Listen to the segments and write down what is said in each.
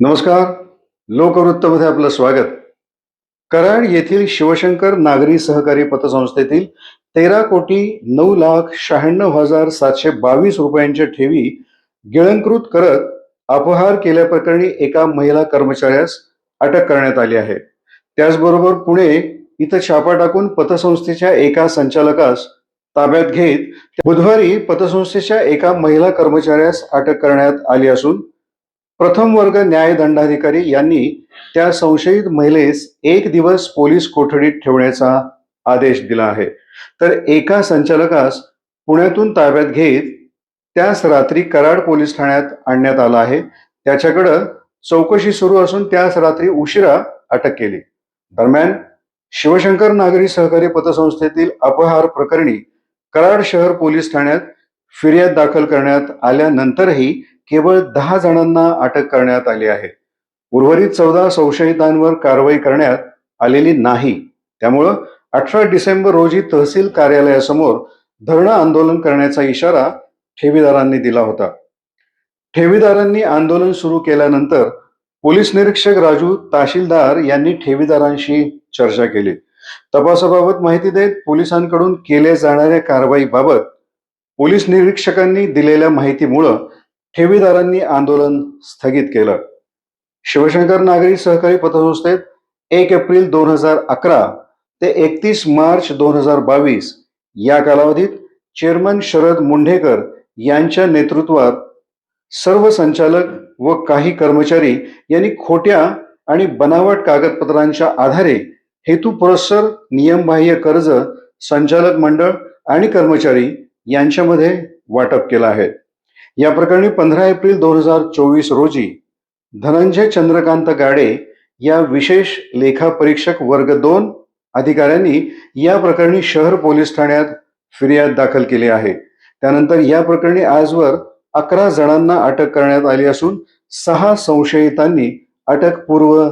नमस्कार. लोकवृत्तमध्ये आपलं स्वागत. कराड येथील शिवशंकर नागरी सहकारी पतसंस्थेतील तेरा कोटी नऊ लाख शहाण्णव हजार सातशे बावीस रुपयांच्या ठेवी गिळंकृत करत अपहार केल्याप्रकरणी एका महिला कर्मचाऱ्यास अटक करण्यात आली आहे. त्याचबरोबर पुणे इथं छापा टाकून पतसंस्थेच्या एका संचालकास ताब्यात घेत बुधवारी पतसंस्थेच्या एका महिला कर्मचाऱ्यास अटक करण्यात आली असून प्रथम वर्ग न्याय दंडाधिकारी यांनी त्या संशयित महिलेस एक दिवस पोलीस कोठडीत ठेवण्याचा आदेश दिला आहे. तर एका संचालकास पुण्यातून ताब्यात घेत त्यास रात्री कराड पोलीस ठाण्यात आणण्यात आला आहे. त्याच्याकडं चौकशी सुरू असून त्यास रात्री उशिरा अटक केली. दरम्यान शिवशंकर नागरी सहकारी पतसंस्थेतील अपहार प्रकरणी कराड शहर पोलीस ठाण्यात फिर्याद दाखल करण्यात आल्यानंतरही केवळ दहा जणांना अटक करण्यात आली आहे. उर्वरित चौदा संशयितांवर कारवाई करण्यात आलेली नाही. त्यामुळं अठरा डिसेंबर रोजी तहसील कार्यालयासमोर धरणं आंदोलन करण्याचा इशारा ठेवीदारांनी दिला होता. ठेवीदारांनी आंदोलन सुरू केल्यानंतर पोलीस निरीक्षक राजू तहसीलदार यांनी ठेवीदारांशी चर्चा केली. तपासाबाबत माहिती देत पोलिसांकडून केल्या जाणाऱ्या कारवाईबाबत पोलीस निरीक्षकांनी दिलेल्या माहितीमुळं ठेवीदारांनी आंदोलन स्थगित केलं. शिवशंकर नागरी सहकारी पतसंस्थेत एक एप्रिल दोन हजार अकरा ते एकतीस मार्च दोन हजार बावीस या कालावधीत चेअरमन शरद मुंढेकर यांच्या नेतृत्वात सर्व संचालक व काही कर्मचारी यांनी खोट्या आणि बनावट कागदपत्रांच्या आधारे हेतुपुरस्सर नियमबाह्य कर्ज संचालक मंडळ आणि कर्मचारी यांच्यामध्ये वाटप केलं आहे. या प्रकरणी पंधरा एप्रिल दोन हजार चोवीस रोजी धनंजय चंद्रकांत गाडे या विशेष लेखापरीक्षक वर्ग दोन अधिकाऱ्यांनी या प्रकरणी शहर पोलीस ठाण्यात फिर्याद दाखल केली आहे. त्यानंतर या प्रकरणी आजवर अकरा जणांना अटक करण्यात आली असून सहा संशयितांनी अटकपूर्व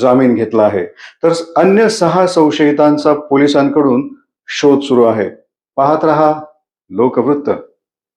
जामीन घेतला आहे. तर अन्य सहा संशयितांचा पोलिसांकडून शोध सुरू आहे. पाहत रहा लोकवृत्त.